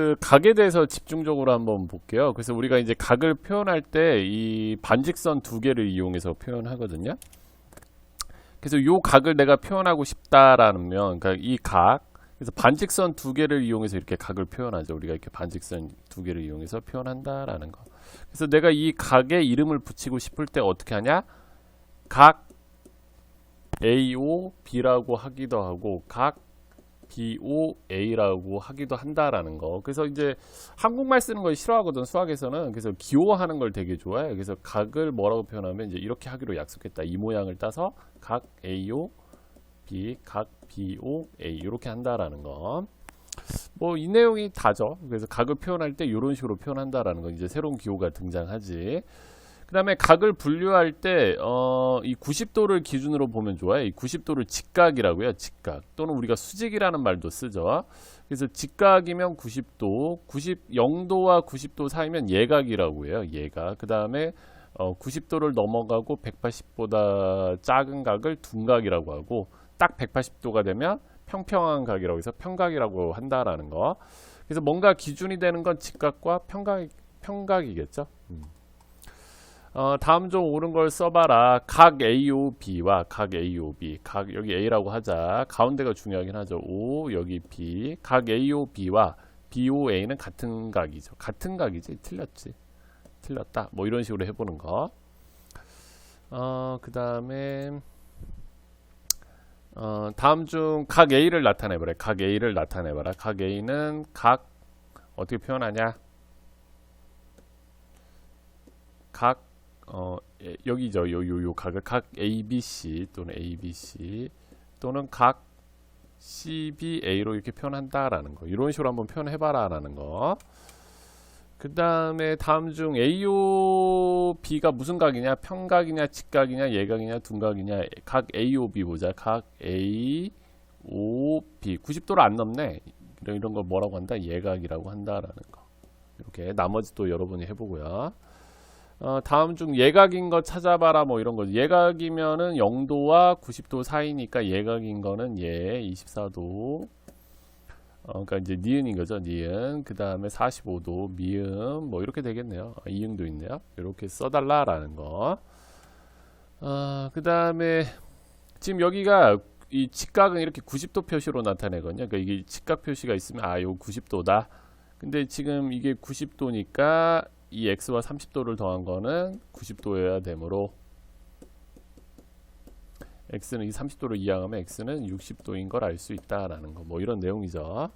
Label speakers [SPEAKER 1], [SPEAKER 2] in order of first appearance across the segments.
[SPEAKER 1] 그 각에 대해서 집중적으로 한번 볼게요. 그래서 우리가 이제 각을 표현할 때 이 반직선 두 개를 이용해서 표현하거든요. 그래서 요 각을 내가 표현하고 싶다라면, 그러니까 이 각, 그래서 반직선 두 개를 이용해서 이렇게 각을 표현하죠. 우리가 이렇게 반직선 두 개를 이용해서 표현한다라는 거. 그래서 내가 이 각에 이름을 붙이고 싶을 때 어떻게 하냐? 각 AO, B라고 하기도 하고, 각 BOA라고 하기도 한다라는 거. 그래서 이제 한국말 쓰는 걸 싫어하거든 수학에서는. 그래서 기호하는 걸 되게 좋아해. 그래서 각을 뭐라고 표현하면 이제 이렇게 하기로 약속했다. 이 모양을 따서 각 AO, B, 각 BOA 이렇게 한다라는 거. 뭐 이 내용이 다죠. 그래서 각을 표현할 때 이런 식으로 표현한다라는 건 이제 새로운 기호가 등장하지. 그 다음에 각을 분류할 때, 어, 이 90도를 기준으로 보면 좋아요. 이 90도를 직각이라고요. 직각. 또는 우리가 수직이라는 말도 쓰죠. 그래서 직각이면 90도, 90, 0도와 90도 사이면 예각이라고 해요. 예각. 그 다음에, 어, 90도를 넘어가고 180보다 작은 각을 둔각이라고 하고, 딱 180도가 되면 평평한 각이라고 해서 평각이라고 한다라는 거. 그래서 뭔가 기준이 되는 건 직각과 평각, 평각이겠죠. 음. 어, 다음 좀 옳은 걸 써봐라. 각 AOB와 각 AOB. 각 여기 A라고 하자. 가운데가 중요하긴 하죠. O 여기 B. 각 AOB와 BOA는 같은 각이죠. 같은 각이지. 틀렸지. 틀렸다. 뭐 이런 식으로 해보는 거. 어, 그 다음에 어, 다음 중 각 A를 나타내봐라. 각 A를 나타내봐라. 각 A는 각 어떻게 표현하냐? 각 어, 에, 여기죠. 요, 요, 요 각을 각 ABC 또는 ABC 또는 각 CBA로 이렇게 표현한다라는 거. 이런 식으로 한번 표현해봐라라는 거. 그 다음에 다음 중 AOB가 무슨 각이냐? 평각이냐? 직각이냐? 예각이냐? 둔각이냐? 각 AOB 보자. 각 AOB 90도를 안 넘네. 이런, 이런 걸 뭐라고 한다? 예각이라고 한다라는 거. 이렇게 나머지 또 여러분이 해보고요. 어, 다음 중 예각인 거 찾아봐라 뭐 이런 거죠. 예각이면은 0도와 90도 사이니까 예각인 거는 예 24도. 어, 그러니까 이제 니은인 거죠. 니은. 그 다음에 45도 미음 뭐 이렇게 되겠네요. 아, 이응도 있네요. 이렇게 써달라 라는 거. 어, 그 다음에 지금 여기가 이 직각은 이렇게 90도 표시로 나타내거든요. 그러니까 이게 직각 표시가 있으면 아, 요 90도다. 근데 지금 이게 90도니까 이 x와 30도를 더한 거는 90도여야 되므로 x는 이 30도를 이항하면 x는 60도인 걸 알 수 있다라는 거. 뭐 이런 내용이죠.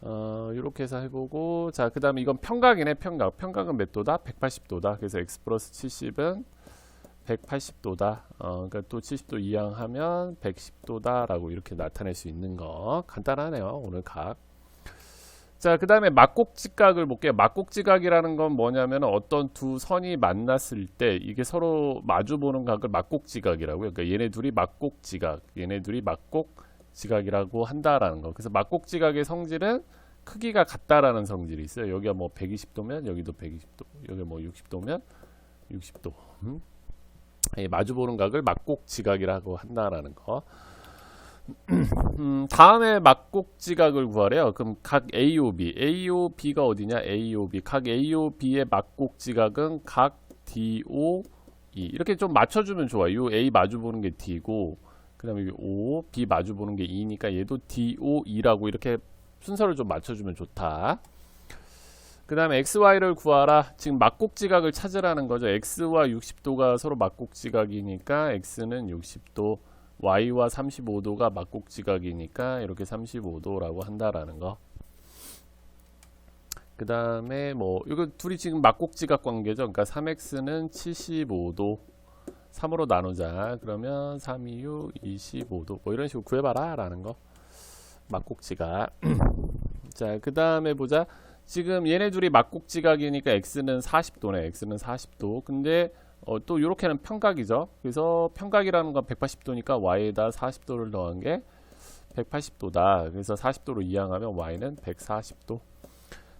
[SPEAKER 1] 어, 이렇게 해서 해보고 자 그 다음에 이건 평각이네 평각. 평각은 몇 도다? 180도다. 그래서 x 플러스 70은 180도다. 어, 그러니까 또 70도 이항하면 110도다 라고 이렇게 나타낼 수 있는 거. 간단하네요 오늘 각 자, 그 다음에 막곡지각을 볼게요. 막곡지각이라는 건 뭐냐면 어떤 두 선이 만났을 때 이게 서로 마주보는 각을 막곡지각이라고요. 그러니까 얘네 둘이 막곡지각, 얘네 둘이 막곡지각이라고 한다라는 거. 그래서 막곡지각의 성질은 크기가 같다라는 성질이 있어요. 여기가 뭐 120도면 여기도 120도, 여기 뭐 60도면 60도. 음? 예, 마주보는 각을 막곡지각이라고 한다라는 거. 음, 다음에 막곡지각을 구하래요. 그럼 각 AOB, AOB가 어디냐? AOB, 각 AOB의 막곡지각은 각 DO, E 이렇게 좀 맞춰주면 좋아요. A 마주보는 게 D고, 그 다음에 여기 O, B 마주보는 게 E니까 얘도 DO, E라고 이렇게 순서를 좀 맞춰주면 좋다. 그 다음에 XY를 구하라. 지금 막곡지각을 찾으라는 거죠. X와 60도가 서로 막곡지각이니까 X는 60도, y와 35도가 막곡지각이니까 이렇게 35도라고 한다라는 거. 그 다음에 뭐 이거 둘이 지금 막곡지각 관계죠. 그러니까 3x는 75도 3으로 나누자. 그러면 3, 2, 6, 25도 뭐 이런 식으로 구해봐라 라는 거. 막곡지각. 자, 그 다음에 보자. 지금 얘네 둘이 막곡지각이니까 x는 40도네. x는 40도. 근데 어, 또 이렇게는 평각이죠. 그래서 평각이라는 건 180도니까 y에다 40도를 더한 게 180도다. 그래서 40도로 이항하면 y는 140도.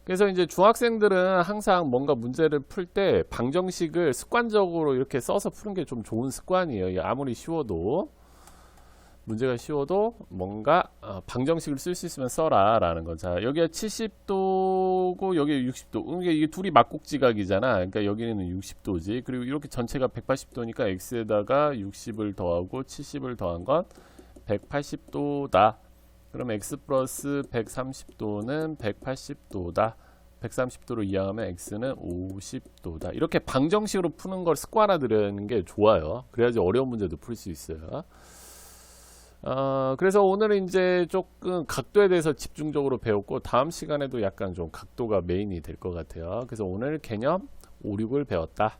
[SPEAKER 1] 그래서 이제 중학생들은 항상 뭔가 문제를 풀 때 방정식을 습관적으로 이렇게 써서 푸는 게 좀 좋은 습관이에요. 아무리 쉬워도. 문제가 쉬워도 뭔가 어, 방정식을 쓸 수 있으면 써라 라는 거. 자, 여기가 70도고 여기 60도. 그러니까 이게 둘이 막곡지각이잖아. 그러니까 여기는 60도지. 그리고 이렇게 전체가 180도니까 x에다가 60을 더하고 70을 더한 건 180도다. 그럼 x 플러스 130도는 180도다. 130도로 이항하면 x는 50도다. 이렇게 방정식으로 푸는 걸 습관화들이는 게 좋아요. 그래야지 어려운 문제도 풀 수 있어요. 어, 그래서 오늘은 이제 조금 각도에 대해서 집중적으로 배웠고 다음 시간에도 약간 좀 각도가 메인이 될 것 같아요. 그래서 오늘 개념 5, 6을 배웠다.